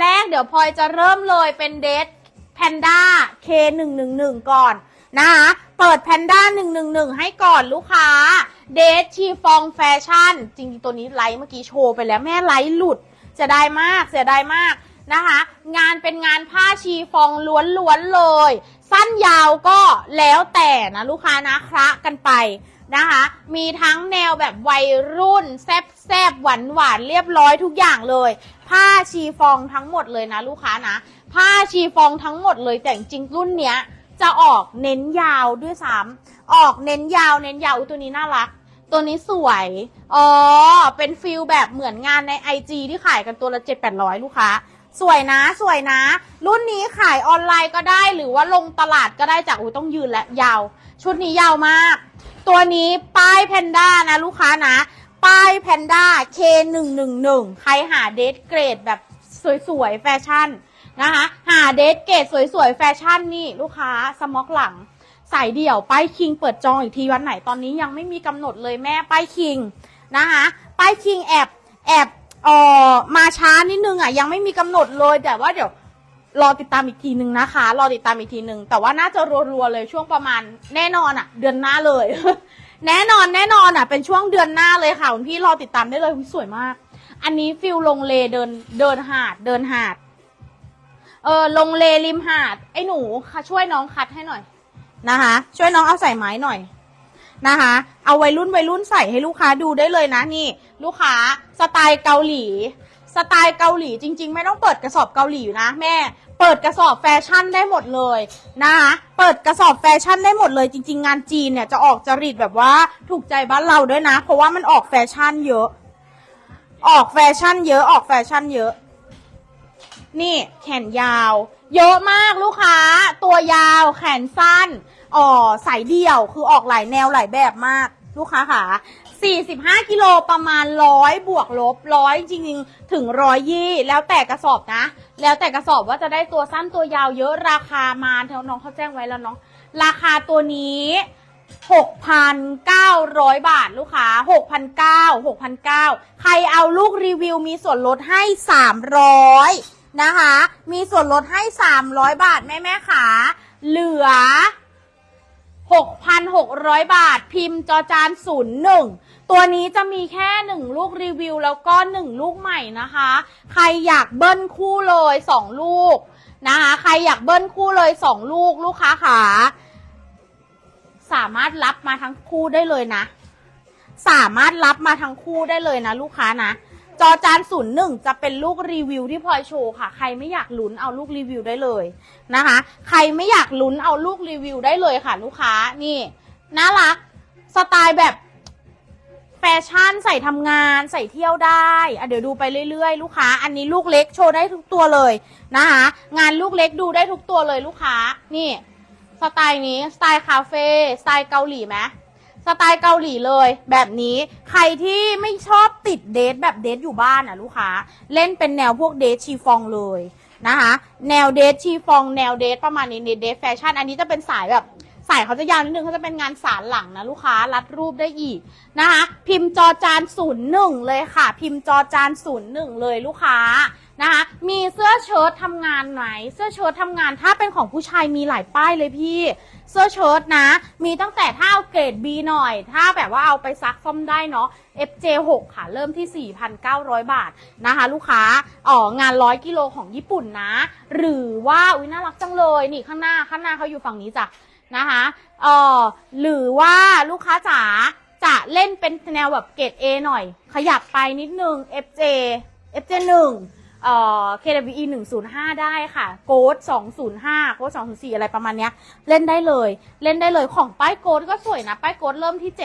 แรกเดี๋ยวพลอยจะเริ่มเลยเป็นเดทแพนด้า K111 ก่อนนะคะเปิดแพนด้า 111 ให้ก่อนลูกค้า เดทชีฟองแฟชั่น จริงๆ ตัวนี้ไลฟ์เมื่อกี้โชว์ไปแล้วแม่ไลฟ์หลุดเสียดายมากเสียดายมากนะคะ งานเป็นงานผ้าชีฟองล้วนๆเลย สั้นยาวก็แล้วแต่นะลูกค้านะคละกันไป นะคะ มีทั้งแนวแบบวัยรุ่น แซบแซบหวานหวานเรียบร้อยทุกอย่างเลย ผ้าชีฟองทั้งหมดเลยนะลูกค้านะ ผ้าชีฟองทั้งหมดเลยแต่จริงรุ่นเนี้ยจะออกเน้นยาวด้วยซ้ำออกเน้นยาวเน้นยาวตัวนี้น่ารัก ตัวนี้สวย อ๋อ เป็นฟิลแบบเหมือนงานใน IG ที่ขายกันตัวละ7 8 0 0ลูกค้า สวยนะสวยนะ รุ่นนี้ขายออนไลน์ก็ได้หรือว่าลงตลาดก็ได้จากอุ้ยต้องยืนและยาว ชุดนี้ยาวมาก ตัวนี้ป้ายแพนด้านะลูกค้านะ ป้ายแพนด้า K111 ใครหาเดทเกรดแบบสวยๆ แฟชั่นนะคะหาเดทเกรดสวยๆ แฟชั่นนี่ลูกค้าสม็อกหลังสายเดี่ยวป้ายคิงเปิดจองอีกทีวันไหนตอนนี้ยังไม่มีกำหนดเลยแม่ป้ายคิงนะคะป้ายคิงแอบแอบ เออมาช้านิดนึงอะยังไม่มีกำหนดเลยแต่ว่าเดี๋ยวรอติดตามอีกทีหนึ่งนะคะ รอติดตามอีกทีหนึ่งแต่ว่าน่าจะรัวๆเลยช่วงประมาณแน่นอนอะ เดือนหน้าเลย แน่นอนแน่นอนอะ เป็นช่วงเดือนหน้าเลยค่ะคุณพี่รอติดตามได้เลยอุ๊ยสวยมาก อันนี้ฟิลลงเลเดินเดินหาดเดินหาด เออลงเลริมหาด ไอ้หนูค่ะช่วยน้องคัดให้หน่อยนะคะ ช่วยน้องเอาใส่ไม้หน่อย นะคะ เอาวัยรุ่นวัยรุ่นใส่ให้ลูกค้าดูได้เลยนะนี่ ลูกค้าสไตล์เกาหลี สไตล์เกาหลีจริง ๆ ไม่ต้องเปิดกระสอบเกาหลีนะแม่ เปิดกระสอบแฟชั่นได้หมดเลยนะคะเปิดกระสอบแฟชั่นได้หมดเลยจริง ๆ งานจีนเนี่ยจะออกจริตแบบว่าถูกใจบ้านเราด้วยนะ เพราะว่ามันออกแฟชั่นเยอะ ออกแฟชั่นเยอะออกแฟชั่นเยอะ นี่แขนยาว เยอะมากลูกค้า ตัวยาวแขนสั้น อ๋อสายเดี่ยวคือออกหลายแนวหลายแบบมากลูกค้าค่ะ45กิโลประมาณร้อยบวกลบร้อยจริงๆ ถึงร้อยยี่แล้วแต่กระสอบนะ แล้วแต่กระสอบว่าจะได้ตัวสั้นตัวยาวเยอะราคามาเท่าน้องเขาแจ้งไว้แล้วเนาะราคาตัวนี้ 6,900 บาทลูกค้า 6,900 6,900 ใครเอาลูกรีวิวมีส่วนลดให้ 300 นะคะ มีส่วนลดให้ 300 บาทแม่แม่ขาเหลือ 6,600 บาท พิมพ์จอจาน 01 ตัวนี้จะมีแค่ 1 ลูกรีวิว แล้วก็ 1 ลูกใหม่นะคะ ใครอยากเบิ้ลคู่เลย 2 ลูกนะคะ ใครอยากเบิ้ลคู่เลย 2 ลูกลูกค้าขา สามารถรับมาทั้งคู่ได้เลยนะ สามารถรับมาทั้งคู่ได้เลยนะ ลูกค้านะ จอจานศูนย์หนึ่งจะเป็นลูกรีวิวที่พลอยโชว์ค่ะ ใครไม่อยากลุ้นเอาลูกรีวิวได้เลยนะคะ ใครไม่อยากลุ้นเอาลูกรีวิวได้เลยค่ะ ลูกค้านี่น่ารักสไตล์แบบแฟชั่นใส่ทำงานใส่เที่ยวได้อะเดี๋ยวดูไปเรื่อยๆ ลูกค้า อันนี้ลูกเล็กโชว์ได้ทุกตัวเลยนะคะงานลูกเล็กดูได้ทุกตัวเลยลูกค้านี่ สไตล์นี้สไตล์คาเฟ่สไตล์เกาหลีไหม สไตล์เกาหลีเลย แบบนี้ใครที่ไม่ชอบติดเดทแบบเดทอยู่บ้านอะลูกค้า เล่นเป็นแนวพวกเดทชีฟองเลยนะคะ แนวเดทชีฟองแนวเดทประมาณนี้เดทแฟชั่นอันนี้จะเป็นสายแบบสายเขาจะยาวนิดนึงเขาจะเป็นงานสารหลังนะลูกค้ารัดรูปได้อีกนะคะ พิมพ์จอจานศูนย์หนึ่งเลยค่ะ พิมพ์จอจานศูนย์หนึ่งเลยลูกค้านะคะ มีเสื้อเชิ้ตทำงานไหนเสื้อเชิ้ตทำงานถ้าเป็นของผู้ชายมีหลายป้ายเลยพี่ เสื้อเชิ้ตนะ มีตั้งแต่ถ้าเอาเกรด B หน่อย ถ้าแบบว่าเอาไปซักซ่อมได้เนาะ FJ6 ค่ะ เริ่มที่ 4,900 บาทนะคะ ลูกค้าอ๋องาน 100 กิโลของญี่ปุ่นนะ หรือว่าอุ้ยน่ารักจังเลย นี่ข้างหน้าข้างหน้าเขาอยู่ฝั่งนี้จ้ะนะคะเอ่อหรือว่าลูกค้าจ๋าจะเล่นเป็นแนวแบบเกรด A หน่อย ขยับไปนิดนึง FJ FJ1 เอ่อ KWE 105 ได้ค่ะ โกด205 โกด204 อะไรประมาณเนี้ย เล่นได้เลย เล่นได้เลยของป้ายโกดก็สวยนะ ป้ายโกดเริ่มที่ 7,000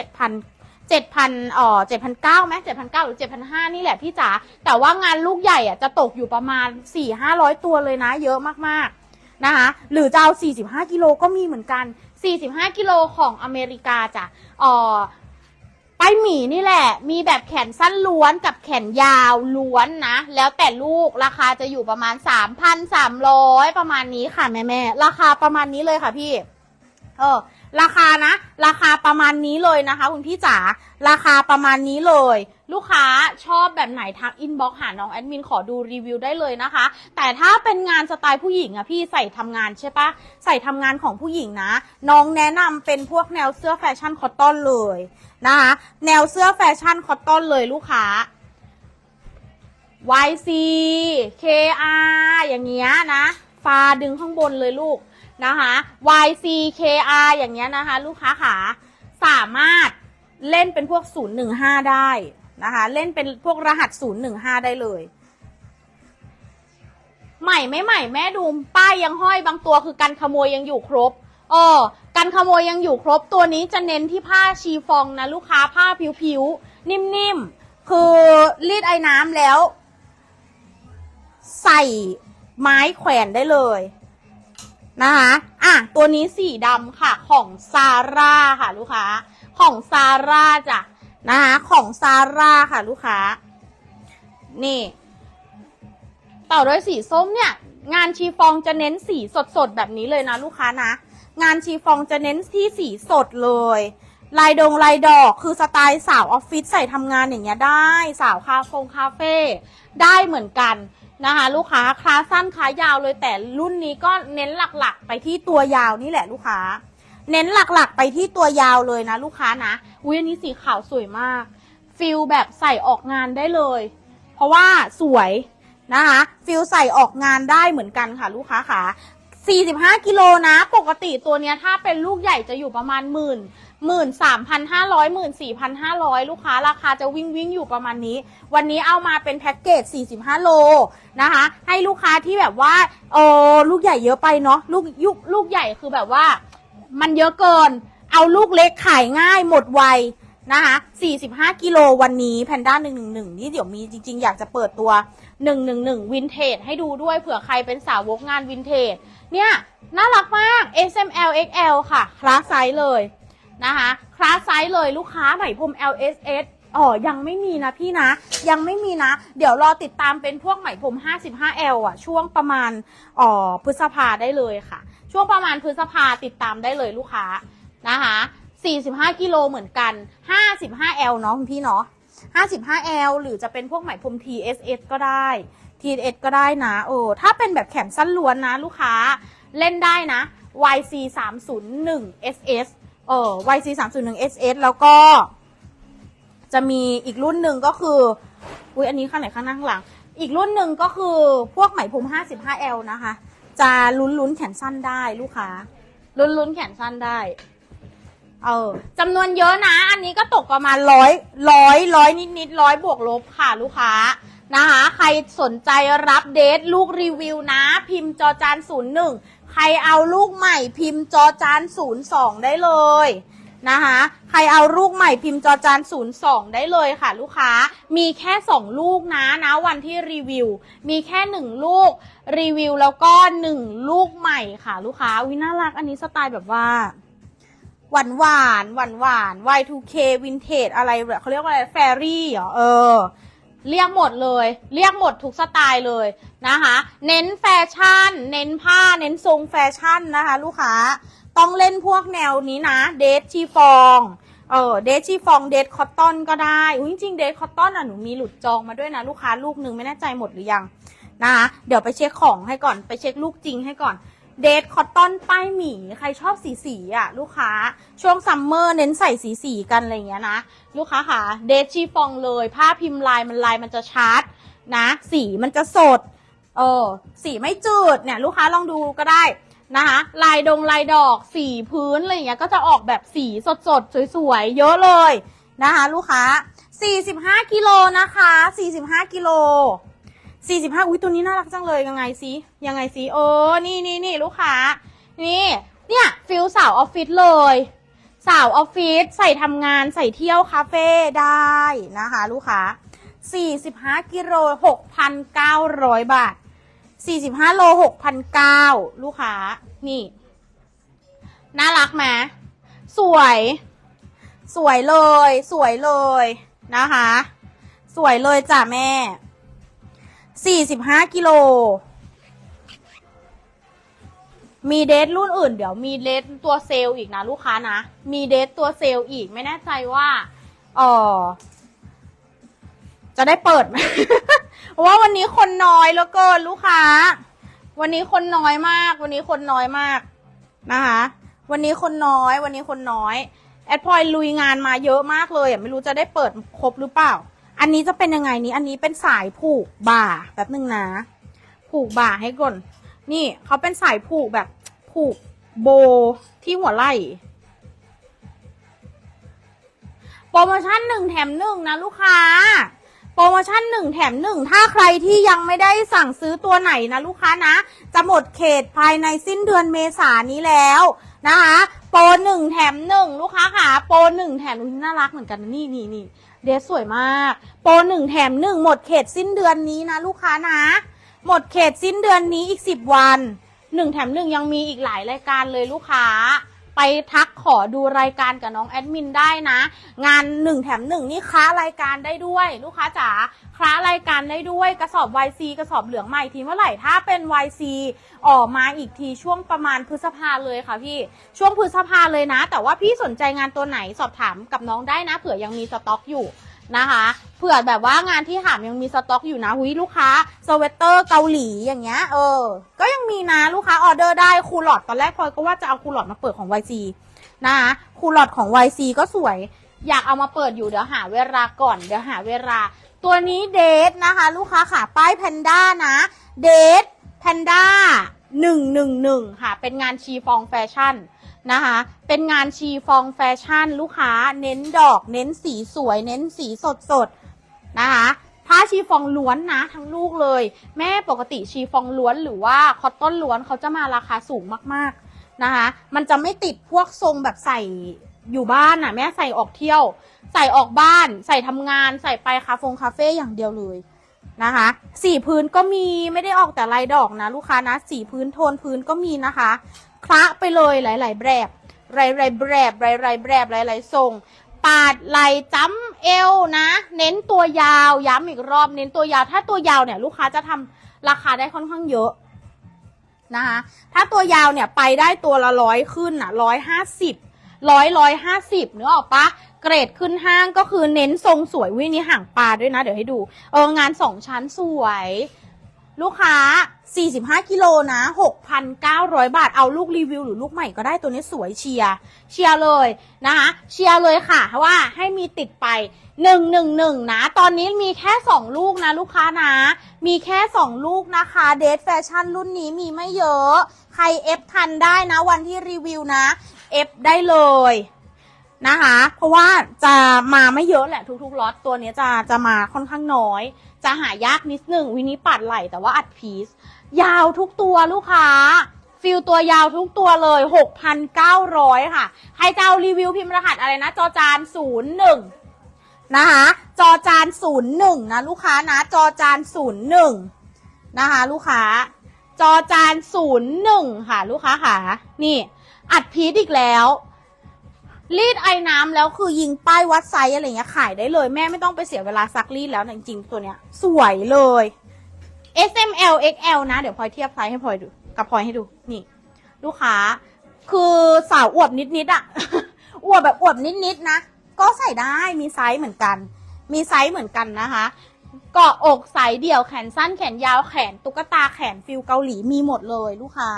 7,000เอ่อ7,900ไหม7,900หรือ7,500นี่แหละพี่จ๋า แต่ว่างานลูกใหญ่อะจะตกอยู่ประมาณ4-500ตัวเลยนะ เยอะมากๆนะคะ หรือจะเอา45กิโลก็มีเหมือนกัน45กิโลของอเมริกาจ้ะเอ่อ ป้ายหมีนี่แหละ มีแบบแขนสั้นล้วนกับแขนยาวล้วนนะ แล้วแต่ลูกราคาจะอยู่ประมาณ 3,300 ประมาณนี้ค่ะแม่แม่ราคาประมาณนี้เลยค่ะพี่ เออ ราคานะ ราคาประมาณนี้เลยนะคะ คุณพี่จ๋า ราคาประมาณนี้เลย ลูกค้าชอบแบบไหนทักอินบ็อกหาน้องแอดมินขอดูรีวิวได้เลยนะคะ แต่ถ้าเป็นงานสไตล์ผู้หญิงอะพี่ใส่ทำงานใช่ปะใส่ทำงานของผู้หญิงนะ น้องแนะนำเป็นพวกแนวเสื้อแฟชั่นคอตตอนเลย นะคะแนวเสื้อแฟชั่นคอตตอนเลยลูกค้า YC KR อย่างเงี้ยนะ ฟ้าดึงข้างบนเลยลูกนะคะ YC KR อย่างเงี้ยนะคะ ลูกค้าขาสามารถเล่นเป็นพวก 015 ได้นะคะ เล่นเป็นพวกรหัส 015 ได้เลย ใหม่ไม่ใหม่แม่ดูป้ายยังห้อยบางตัวคือกันขโมยยังอยู่ครบ เออกันขโมยยังอยู่ครบตัวนี้จะเน้นที่ผ้าชีฟองนะลูกค้าผ้าผิวๆ นิ่มๆ คือรีดไอ้น้ำแล้ว ใส่ไม้แขวนได้เลยนะคะอะตัวนี้สีดำค่ะของซาร่าค่ะลูกค้า ของซาร่าจ้ะนะคะของซาร่าค่ะลูกค้า นี่ต่อด้วยสีส้มเนี่ย งานชีฟองจะเน้นสีสดๆ แบบนี้เลยนะลูกค้านะ งานชีฟองจะเน้นที่สีสดเลย ลายดงลายดอกคือสไตล์สาวออฟฟิศใส่ทำงานอย่างเงี้ยได้ สาวคาเฟงคาเฟ่ได้เหมือนกันนะคะลูกค้าคลาสั้นคลายาวเลยแต่รุ่นนี้ก็เน้นหลักๆ ไปที่ตัวยาวนี่แหละลูกค้า เน้นหลักๆ ไปที่ตัวยาวเลยนะลูกค้านะอุ้ยอันนี้สีขาวสวยมากฟิลแบบใส่ออกงานได้เลย เพราะว่าสวยนะคะฟิลใส่ออกงานได้เหมือนกันค่ะลูกค้าค่ะ 45กิโลนะ ปกติตัวเนี้ยถ้าเป็นลูกใหญ่จะอยู่ประมาณหมื่นหมื่นสามพันห้าร้อยหมื่นสี่พันห้าร้อยลูกค้าราคาจะวิ่งวิ่งอยู่ประมาณนี้ วันนี้เอามาเป็นแพ็กเกจ45โลนะคะ ให้ลูกค้าที่แบบว่าเออลูกใหญ่เยอะไปเนาะลูกยุลูกใหญ่คือแบบว่า มันเยอะเกิน เอาลูกเล็กขายง่ายหมดไวนะคะ45 กิโลวันนี้แพนด้า111 นี่เดี๋ยวมีจริง ๆ อยากจะเปิดตัว 111 วินเทจให้ดูด้วยเผื่อใครเป็นสาวกงานวินเทจ เนี่ยน่ารักมาก S M L X L ค่ะ คลาสไซส์เลยนะคะ คลาสไซส์เลยลูกค้าไหมพรม L S S อ๋อ ยังไม่มีนะพี่นะ ยังไม่มีนะ เดี๋ยวรอติดตามเป็นพวกไหมพรม 55L อะ ช่วงประมาณอ๋อพฤษภาได้เลยค่ะ ช่วงประมาณพฤษภาติดตามได้เลยลูกค้านะคะ 45 กิโลเหมือนกัน 55L เนาะพี่เนาะ 55L หรือจะเป็นพวกไหมพรม TSS ก็ได้ TSS ก็ได้นะเออถ้าเป็นแบบแขนสั้นล้วนนะลูกค้าเล่นได้นะ YC 301 SS เออ YC 301 SS แล้วก็จะมีอีกรุ่นหนึ่งก็คืออุ้ยอันนี้ข้างไหนข้างหน้าข้างหลัง อีกรุ่นหนึ่งก็คือพวกไหมพรม 55L นะคะ จะลุ้นลุ้นแขนสั้นได้ลูกค้า ลุ้นลุ้นแขนสั้นได้ เออจำนวนเยอะนะ อันนี้ก็ตกประมาณร้อยร้อยร้อยนิดนิดร้อยบวกลบค่ะลูกค้านะคะ ใครสนใจรับเดทลูกรีวิวนะ พิมพ์จอจานศูนย์หนึ่งใครเอาลูกใหม่พิมพ์จอจานศูนย์สองได้เลยนะคะใครเอาลูกใหม่พิมพ์จอจานศูนย์สองได้เลยค่ะ ลูกค้า มีแค่สองลูกนะนะวันที่รีวิว มีแค่หนึ่งลูกรีวิวแล้วก็หนึ่งลูกใหม่ค่ะ ลูกค้าวิน่ารักอันนี้สไตล์แบบว่า หวานหวานหวานหวาน Y2K วินเทจอะไรเขาเรียกว่าอะไรแฟรี่เหรอเออ เรียกหมดเลย เรียกหมดทุกสไตล์เลยนะคะ เน้นแฟชั่น เน้นผ้า เน้นทรงแฟชั่นนะคะ ลูกค้า ต้องเล่นพวกแนวนี้นะ เดทชีฟองเออเดทชีฟองเดทคอตตอนก็ได้อุ๊ยจริงเดทคอตตอนอะหนูมีหลุดจองมาด้วยนะ ลูกค้าลูกหนึ่งไม่แน่ใจหมดหรือยังนะคะเดี๋ยวไปเช็คของให้ก่อนไปเช็คลูกจริงให้ก่อน เดทคอตตอนป้ายหมีใครชอบสีสีอะ ลูกค้าช่วงซัมเมอร์เน้นใส่สีสีกันอะไรเงี้ยนะ ลูกค้าค่ะเดทชีฟองเลย ผ้าพิมพ์ลายมันลายมันจะชัดนะ สีมันจะสด เออสีไม่จืดเนี่ย ลูกค้าลองดูก็ได้นะคะ ลายดงลายดอกสีพื้นอะไรเงี้ยก็จะออกแบบสีสดๆสวยๆ เยอะเลยนะคะ ลูกค้า 45 กิโลนะคะ 45 กิโล สี่สิบห้าอุ้ยตัวนี้น่ารักจังเลยยังไงซิยังไงซิเออนี่นี่นี่ลูกค้า นี่ เนี่ยฟิลสาวออฟฟิศเลย สาวออฟฟิศใส่ทำงานใส่เที่ยวคาเฟ่ได้นะคะ ลูกค้าสี่สิบห้ากิโลหกพันเก้าร้อยบาทสี่สิบห้าโลหกพันเก้าลูกค้า นี่ น่ารักไหมสวย สวยเลย สวยเลยนะคะ สวยเลยจ้ะแม่ สี่สิบห้ากิโล มีเดทรุ่นอื่น เดี๋ยวมีเดทตัวเซลล์อีกนะลูกค้านะ มีเดทตัวเซลล์อีกไม่แน่ใจว่าเออจะได้เปิดไหมเพราะว่าวันนี้คนน้อยแล้วกินลูกค้า วันนี้คนน้อยมาก วันนี้คนน้อยมากนะคะ วันนี้คนน้อย วันนี้คนน้อย แอดพลอยลุยงานมาเยอะมากเลยไม่รู้จะได้เปิดครบหรือเปล่า อันนี้จะเป็นยังไงนี้ อันนี้เป็นสายผูกบ่าแป๊บนึงนะ ผูกบ่าให้ก่อน นี่เขาเป็นสายผูกแบบผูกโบที่หัวไหล่ โปรโมชั่นหนึ่งแถมหนึ่งนะลูกค้า โปรโมชั่นหนึ่งแถมหนึ่งถ้าใครที่ยังไม่ได้สั่งซื้อตัวไหนนะลูกค้านะ จะหมดเขตภายในสิ้นเดือนเมษายนนี้แล้วนะคะ โปรหนึ่งแถมหนึ่งลูกค้าค่ะ โปรหนึ่งแถมน่ารักเหมือนกันนะนี่นี่นี่ เดรสสวยมาก โปรหนึ่งแถมหนึ่งหมดเขตสิ้นเดือนนี้นะลูกค้านะ หมดเขตสิ้นเดือนนี้อีกสิบวันหนึ่งแถมหนึ่งยังมีอีกหลายรายการเลยลูกค้า ไปทักขอดูรายการกับน้องแอดมินได้นะ งานหนึ่งแถมหนึ่งนี่ค้ารายการได้ด้วย ลูกค้าจ๋าค้ารายการได้ด้วยกระสอบ YC กระสอบเหลืองใหม่ทีเมื่อไหร่ถ้าเป็น YC ออกมาอีกทีช่วงประมาณพฤษภาเลยค่ะพี่ช่วงพฤษภาเลยนะ แต่ว่าพี่สนใจงานตัวไหนสอบถามกับน้องได้นะเผื่อยังมีสต็อกอยู่ นะคะเผื่อแบบว่างานที่ถามยังมีสต็อกอยู่นะหุยลูกค้าสเวตเตอร์เกาหลีอย่างเงี้ยเออ ก็ยังมีนะลูกค้าออเดอร์ได้คูลอดตอนแรกพลอยก็ว่าจะเอาคูลอดมาเปิดของ YC นะคะคูลอดของ YC ก็สวย อยากเอามาเปิดอยู่เดี๋ยวหาเวลาก่อนเดี๋ยวหาเวลา ตัวนี้เดทนะคะ ลูกค้าค่ะป้ายแพนด้านะเดทแพนด้าหนึ่งหนึ่งหนึ่งค่ะ เป็นงานชีฟองแฟชั่น นะคะ เป็นงานชีฟองแฟชั่นลูกค้า เน้นดอก เน้นสีสวย เน้นสีสดสดนะคะผ้าชีฟองล้วนนะทั้งลูกเลย แม่ปกติชีฟองล้วนหรือว่าคอตตอนล้วนเขาจะมาราคาสูงมากๆนะคะ มันจะไม่ติดพวกทรงแบบใส่อยู่บ้านน่ะ แม่ใส่ออกเที่ยว ใส่ออกบ้าน ใส่ทำงาน ใส่ไปคาเฟงคาเฟ่อย่างเดียวเลย นะคะ สีพื้นก็มีไม่ได้ออกแต่ลายดอกนะลูกค้านะ สีพื้นโทนพื้นก็มีนะคะ คละไปเลยหลาย ๆ แบบหลายๆแบบหลายๆแบบหลายๆทรงปาดไหลจ้ำเอวนะ เน้นตัวยาวย้ำอีกรอบเน้นตัวยาว ถ้าตัวยาวเนี่ยลูกค้าจะทำราคาได้ค่อนข้างเยอะนะคะถ้าตัวยาวเนี่ยไปได้ตัวละร้อยขึ้นอะร้อยห้าสิบร้อยร้อยห้าสิบเนื้อออกปะ เกรดขึ้นห้างก็คือเน้นทรงสวยวินี่ห่างปลาด้วยนะ เดี๋ยวให้ดูเอองานสองชั้นสวย ลูกค้า 45 กิโลนะ 6,900 บาท เอาลูกรีวิวหรือลูกใหม่ก็ได้ตัวนี้สวยเชียร์เชียร์เลยนะคะเชียร์เลยค่ะว่าให้มีติดไป 111 นะ ตอนนี้มีแค่ 2 ลูกนะ ลูกค้านะ มีแค่ 2 ลูกนะคะ เดทแฟชั่นรุ่นนี้มีไม่เยอะ ใครเอฟทันได้นะวันที่รีวิวนะเอฟได้เลย นะคะ เพราะว่าจะมาไม่เยอะแหละทุกๆล็อตตัวนี้จะจะมาค่อนข้างน้อย จะหายากนิดหนึ่งวินิปัดไหลแต่ว่าอัดพีซยาวทุกตัวลูกค้า ฟิลตัวยาวทุกตัวเลย 6,900 ค่ะ ใครจะเอารีวิวพิมพ์รหัสอะไรนะ จอจาน 01 นะคะ จอจาน 01 นะลูกค้านะ จอจาน 01 นะคะลูกค้า จอจาน 01 ค่ะ ลูกค้าค่ะ นี่ อัดพีซอีกแล้ว รีดไอ้น้ำแล้วคือยิงป้ายวัดไซส์อะไรเงี้ยขายได้เลย แม่ไม่ต้องไปเสียเวลาซักรีดแล้วนะจริงๆตัวเนี้ย สวยเลย S M L X L นะ เดี๋ยวพลอยเทียบไซส์ให้พลอยดูกับพลอยให้ดูนี่ ลูกค้า คือสาวอวบนิดๆอะ อวบแบบอวบนิดๆนะ ก็ใส่ได้มีไซส์เหมือนกัน มีไซส์เหมือนกันนะคะเกาะอกสายเดี่ยวแขนสั้นแขนยาวแขนตุ๊กตาแขนฟิลเกาหลีมีหมดเลยลูกค้า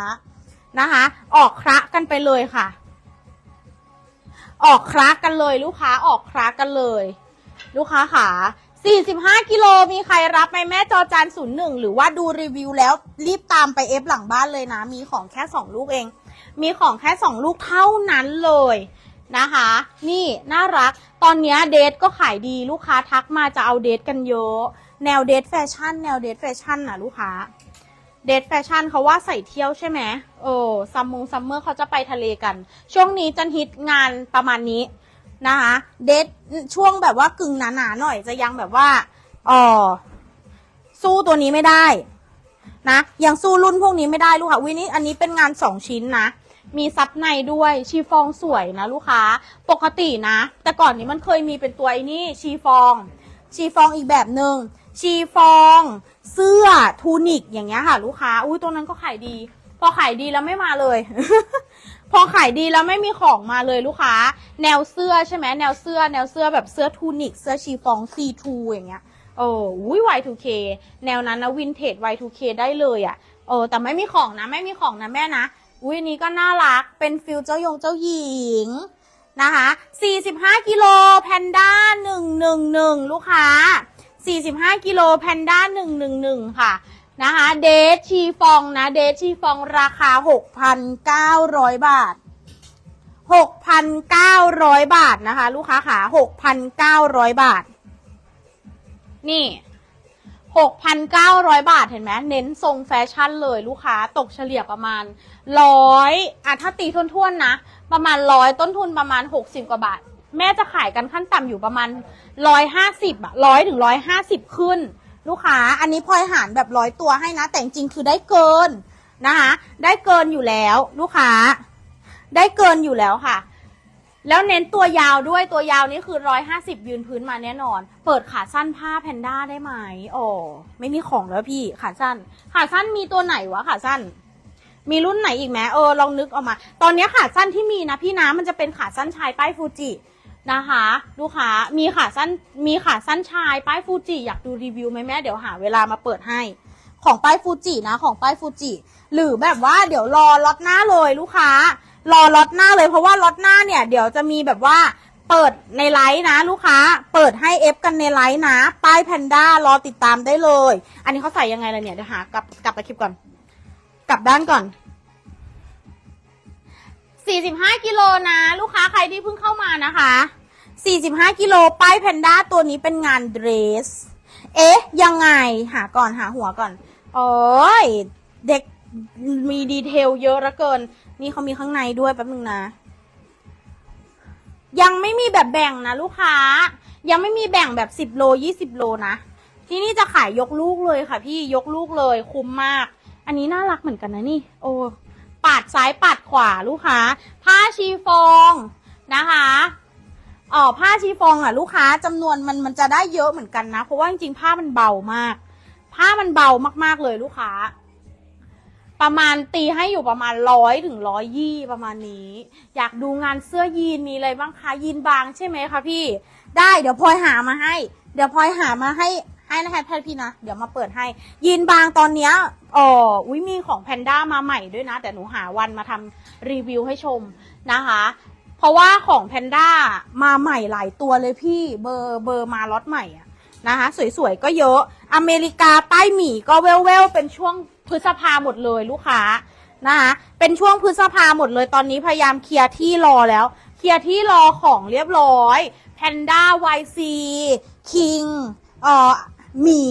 นะคะ ออกคระกันไปเลยค่ะ ออกคลากันเลยลูกค้าออกคลากันเลย ลูกค้าขา45 กิโลมีใครรับไหมแม่จอจาน01 หรือว่าดูรีวิวแล้วรีบตามไปเอฟหลังบ้านเลยนะ มีของแค่ 2 ลูกเอง มีของแค่ 2 ลูกเท่านั้นเลยนะคะ นี่น่ารัก ตอนนี้เดทก็ขายดีลูกค้าทักมาจะเอาเดทกันเยอะ แนวเดทแฟชั่น แนวเดทแฟชั่นน่ะลูกค้า เดทแฟชั่นเขาว่าใส่เที่ยวใช่ไหมเออซัมมงซัมเมอร์เขาจะไปทะเลกัน ช่วงนี้จันฮิตงานประมาณนี้นะคะ เดทช่วงแบบว่ากึ่งหนาๆหน่อยจะยังแบบว่าอ๋อสู้ตัวนี้ไม่ได้นะยังสู้รุ่นพวกนี้ไม่ได้ลูกค้าวินี่อันนี้เป็นงานสองชิ้นนะ มีซับในด้วยชีฟองสวยนะลูกค้าปกตินะ แต่ก่อนนี้มันเคยมีเป็นตัวไอ้นี่ชีฟอง ชีฟองอีกแบบหนึ่ง ชีฟอง เสื้อทูนิกอย่างเงี้ยค่ะ ลูกค้า อุ้ยตัวนั้นก็ขายดี พอขายดีแล้วไม่มาเลย พอขายดีแล้วไม่มีของมาเลยลูกค้า แนวเสื้อใช่ไหมแนวเสื้อ แนวเสื้อแบบเสื้อทูนิก เสื้อชีฟอง C2 อย่างเงี้ยโอ้อุ้ย Y2K แนวนั้นนะวินเทจ Y2K ได้เลยอะ่ะเออแต่ไม่มีของนะไม่มีของนะแม่นะอุ้ยอันนี้ก็น่ารักเป็นฟิลเจ้ายงเจ้าหญิงนะคะ 45 กิโลแพนด้า 111 ลูกค้า 45กิโลแพนด้า111 ค่ะนะคะเดทชีฟองนะเดทชีฟองราคา 6,900 บาท 6,900 บาทนะคะ ลูกค้าขา6,900 บาท นี่ 6,900 บาทเห็นไหมเน้นทรงแฟชั่นเลยลูกค้าตกเฉลี่ยประมาณร้อยอะถ้าตีทุ่นๆนะ ประมาณร้อยต้นทุนประมาณ 60 กว่าบาท แม่จะขายกันขั้นต่ำอยู่ประมาณ150อะร้อยถึงร้อยห้าสิบขึ้น ลูกค้า อันนี้พลอยหารแบบร้อยตัวให้นะ แต่จริงๆคือได้เกินนะคะ ได้เกินอยู่แล้ว ลูกค้า ได้เกินอยู่แล้วค่ะ แล้วเน้นตัวยาวด้วยตัวยาวนี่คือร้อยห้าสิบยืนพื้นมาแน่นอน เปิดขาสั้นผ้าแพนด้าได้ไหมอ๋อไม่มีของแล้วพี่ขาสั้น ขาสั้นมีตัวไหนวะขาสั้นมีรุ่นไหนอีกไหมเออลองนึกออกมา ตอนนี้ขาสั้นที่มีนะพี่นะมันจะเป็นขาสั้นชายป้ายฟูจิ นะคะ ลูกค้ามีขาสั้นมีขาสั้นชาย ป้ายฟูจิอยากดูรีวิวไหมแม่เดี๋ยวหาเวลามาเปิดให้ ของป้ายฟูจินะของป้ายฟูจิหรือแบบว่าเดี๋ยวรอล็อตหน้าเลยลูกค้า รอล็อตหน้าเลยเพราะว่าล็อตหน้าเนี่ยเดี๋ยวจะมีแบบว่าเปิดในไลฟ์นะ ลูกค้า เปิดให้เอฟกันในไลฟ์นะ ป้ายแพนด้ารอติดตามได้เลย อันนี้เขาใส่ยังไงล่ะเนี่ยเดี๋ยวหากลับกลับไปคลิปก่อน กลับด้านก่อน45กิโลนะ ลูกค้าใครที่เพิ่งเข้ามานะคะ 45กิโลป้ายแพนด้าตัวนี้เป็นงานเดรส เอ๊ะ ยังไงหาก่อนหาหัวก่อน โอ้ย เด็กมีดีเทลเยอะลือเกิน นี่เขามีข้างในด้วยแป๊บนึงนะ ยังไม่มีแบบแบ่งนะลูกค้า ยังไม่มีแบ่งแบบ 10 โล 20 โลนะ ที่นี่จะขายยกลูกเลยค่ะ พี่ยกลูกเลยคุ้มมาก อันนี้น่ารักเหมือนกันนะนี่ โอ้ปาดซ้ายปาดขวาลูกค้า ผ้าชีฟองนะคะ อ๋อผ้าชีฟองอะลูกค้าจำนวนมันมันจะได้เยอะเหมือนกันนะ เพราะว่าจริงๆผ้ามันเบามาก ผ้ามันเบามากๆเลยลูกค้า ประมาณตีให้อยู่ประมาณร้อยถึงร้อยยี่ประมาณนี้ อยากดูงานเสื้อยีนมีอะไรบ้างคะยีนบางใช่ไหมคะพี่ ได้เดี๋ยวพลอยหามาให้ เดี๋ยวพลอยหามาให้ให้นะให้พี่นะเดี๋ยวมาเปิดให้ ยีนบางตอนเนี้ยอ๋ออุ้ยมีของแพนด้ามาใหม่ด้วยนะ แต่หนูหาวันมาทำรีวิวให้ชมนะคะ เพราะว่าของแพนด้ามาใหม่หลายตัวเลยพี่เบอร์เบอร์มาล็อตใหม่อะนะคะ สวยๆ ก็เยอะอเมริกาป้ายหมีก็เวลเวลเป็นช่วงพฤษภาหมดเลยลูกค้านะคะเป็นช่วงพฤษภาหมดเลยตอนนี้พยายามเคลียร์ที่รอแล้ว เคลียร์ที่รอของเรียบร้อยแพนด้า YC King เอ่อหมี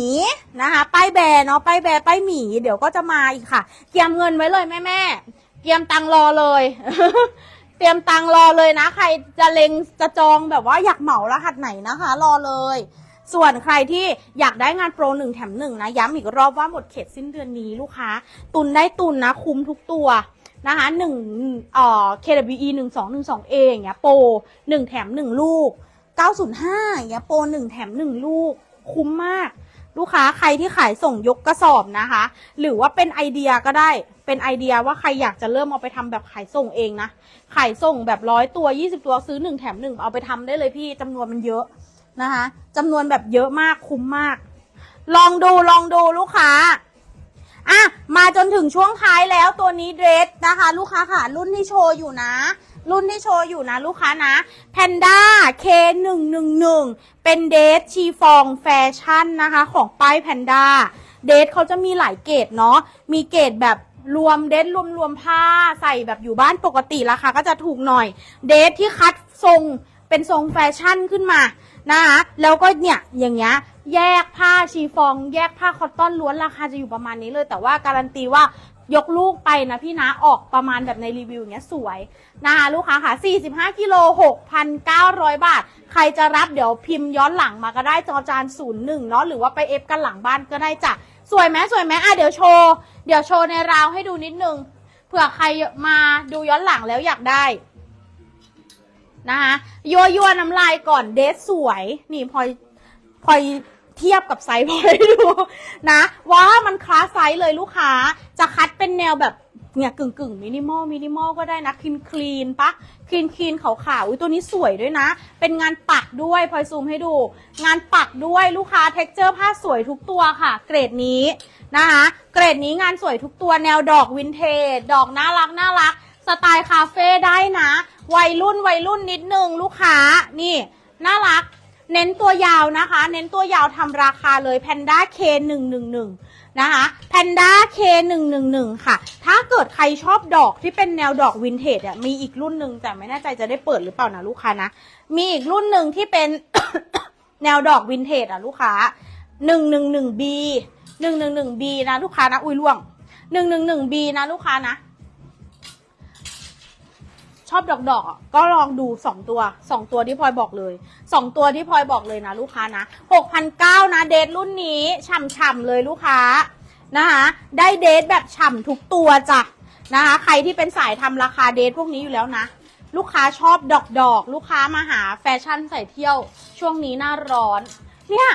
นะคะป้ายแบร์เนาะป้ายแบร์ป้ายหมี เดี๋ยวก็จะมาอีกค่ะ เตรียมเงินไว้เลยแม่แม่เตรียมตังรอเลย เตรียมตังรอเลยนะ ใครจะเลงจะจองแบบว่าอยากเหมารหัสไหนนะคะ รอเลย ส่วนใครที่อยากได้งานโปรหนึ่งแถมหนึ่งนะย้ำอีกรอบว่าหมดเขตสิ้นเดือนนี้ลูกค้า ตุนได้ตุนนะคุ้มทุกตัวนะคะหนึ่งเอ่อ KWE หนึ่งสองหนึ่งสองเอย่างเงี้ยโปรหนึ่งแถมหนึ่งลูกเก้าศูนย์ห้าอย่างเงี้ยโปรหนึ่งแถมหนึ่งลูกคุ้มมาก ลูกค้าใครที่ขายส่งยกกระสอบนะคะ หรือว่าเป็นไอเดียก็ได้เป็นไอเดียว่าใครอยากจะเริ่มเอาไปทำแบบขายส่งเองนะขายส่งแบบร้อยตัวยี่สิบตัวซื้อหนึ่งแถมหนึ่งเอาไปทำได้เลยพี่จำนวนมันเยอะนะคะจำนวนแบบเยอะมากคุ้มมาก ลองดูลองดูลูกค้าอะมาจนถึงช่วงท้ายแล้วตัวนี้เดรสนะคะ ลูกค้าค่ะรุ่นที่โชว์อยู่นะ รุ่นที่โชว์อยู่นะลูกค้านะแพนด้า K111 เป็นเดทชีฟองแฟชั่นนะคะ ของป้ายแพนด้าเดทเขาจะมีหลายเกรดเนาะมีเกรดแบบรวมเดทรวมรวมผ้าใส่แบบอยู่บ้านปกติราคาก็จะถูกหน่อย เดทที่คัดทรงเป็นทรงแฟชั่นขึ้นมานะคะแล้วก็เนี่ยอย่างเงี้ยแยกผ้าชีฟอง แยกผ้าคอตตอนล้วนราคาจะอยู่ประมาณนี้เลย แต่ว่าการันตีว่า ยกลูกไปนะพี่นะออกประมาณแบบในรีวิวเนี้ยสวยนะคะลูกค้าค่ะ 45กิโล6,900 บาท ใครจะรับเดี๋ยวพิมพ์ย้อนหลังมาก็ได้จอจาน01เนาะหรือว่าไปเอฟกันหลังบ้านก็ได้จ้ะสวยไหมสวยไหมอะเดี๋ยวโชว์เดี๋ยวโชว์ในราวให้ดูนิดนึงเผื่อใครมาดูย้อนหลังแล้วอยากได้นะคะยัวยัวน้ำลายก่อนเดทสวย นี่พลอยพลอย เทียบกับไซส์พลอยให้ดูนะว่ามันคล้าไซส์เลยลูกค้า จะคัดเป็นแนวแบบเนี่ยกึ่งกึ่งมินิมอลมินิมอลก็ได้นะคลีนคลีนปะคลีนคลีนขาวๆอุ้ยตัวนี้สวยด้วยนะ เป็นงานปักด้วยพลอยซูมให้ดู งานปักด้วยลูกค้าเท็กเจอร์ผ้าสวยทุกตัวค่ะ เกรดนี้นะคะเกรดนี้งานสวยทุกตัวแนวดอกวินเทจดอกน่ารักน่ารักสไตล์คาเฟ่ได้นะ วัยรุ่นวัยรุ่นนิดนึงลูกค้านี่น่ารัก เน้นตัวยาวนะคะ เน้นตัวยาวทำราคาเลย Panda K111 นะคะ Panda K111 ค่ะ ถ้าเกิดใครชอบดอกที่เป็นแนวดอกวินเทจอะมีอีกรุ่นหนึ่งแต่ไม่แน่ใจจะได้เปิดหรือเปล่านะลูกค้านะ มีอีกรุ่นหนึ่งที่เป็น แนวดอกวินเทจอะลูกค้า 111B 111B นะลูกค้านะ อุ้ยล่วง 111B นะลูกค้านะ ชอบดอกดอกก็ลองดูสองตัวสองตัวที่พลอยบอกเลยสองตัวที่พลอยบอกเลยนะลูกค้านะหกพันเก้านะเดทรุ่นนี้ฉ่ำๆเลยลูกค้านะคะได้เดทแบบฉ่ำทุกตัวจ้ะนะคะใครที่เป็นสายทำราคาเดทพวกนี้อยู่แล้วนะ ลูกค้าชอบดอกดอก ลูกค้ามาหาแฟชั่นใส่เที่ยว ช่วงนี้หน้าร้อน เนี่ย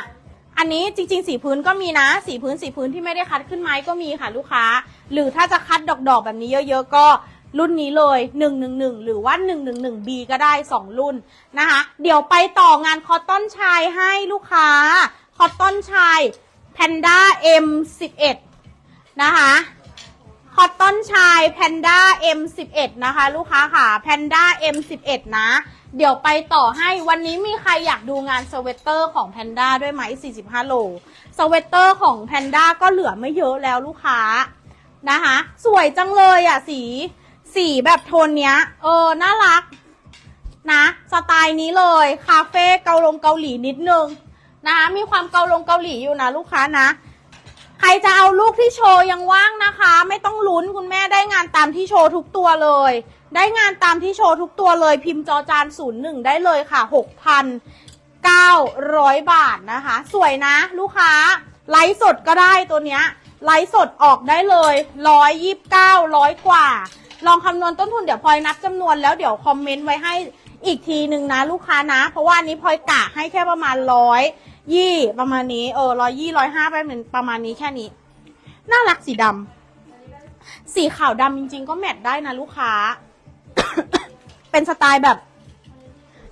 อันนี้จริงๆ สีพื้นก็มีนะ สีพื้นสีพื้นที่ไม่ได้คัดขึ้นไม้ก็มีค่ะลูกค้า หรือถ้าจะคัดดอกๆแบบนี้เยอะ ๆ ก็ รุ่นนี้เลย 111 หรือว่า 111B ก็ได้ 2 รุ่นนะคะ เดี๋ยวไปต่องานคอตตอนชายให้ลูกค้า คอตตอนชาย Panda M11 นะคะคอตตอนชาย Panda M11 นะคะ ลูกค้าค่ะ Panda M11 นะ เดี๋ยวไปต่อให้วันนี้มีใครอยากดูงานสเวตเตอร์ของ Panda ด้วยไหม 45 โลสเวตเตอร์ของ Panda ก็เหลือไม่เยอะแล้วลูกค้านะคะ สวยจังเลยอะสี สีแบบโทนเนี้ย เออ น่ารัก นะ สไตล์นี้เลย คาเฟ่เกาลงเกาหลีนิดนึง นะ มีความเกาลงเกาหลีอยู่นะลูกค้านะ ใครจะเอาลูกที่โชว์ยังว่างนะคะ ไม่ต้องลุ้นคุณแม่ได้งานตามที่โชว์ทุกตัวเลย ได้งานตามที่โชว์ทุกตัวเลย พิมพ์จอจานศูนย์หนึ่งได้เลยค่ะหกพันเก้าร้อยบาทนะคะ สวยนะ ลูกค้า ไลฟ์สดก็ได้ตัวเนี้ยไลฟ์สดออกได้เลยร้อยยี่สิบเก้าร้อยกว่า ลองคำนวณต้นทุนเดี๋ยวพลอยนับจำนวนแล้วเดี๋ยวคอมเมนต์ไว้ให้อีกทีหนึ่งนะลูกค้านะ เพราะว่าอันนี้พลอยกะให้แค่ประมาณร้อยยี่ประมาณนี้เออร้อยยี่ร้อยห้าไปเป็นประมาณนี้แค่นี้ น่ารักสีดำสีขาวดำจริงๆ ก็แมทได้นะลูกค้า เป็นสไตล์แบบ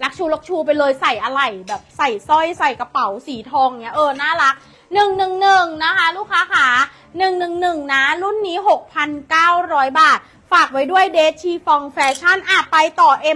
ลักชูลักชูไปเลยใส่อะไหล่แบบใส่สร้อยใส่กระเป๋าสีทองเนี้ยเออน่ารักหนึ่งหนึ่งหนึ่งนะคะ ลูกค้าขาหนึ่งหนึ่งหนึ่งนะ รุ่นนี้หกพันเก้าร้อยบาท ฝากไว้ด้วยเดชีฟองแฟชั่นอะไปต่อเอ็ม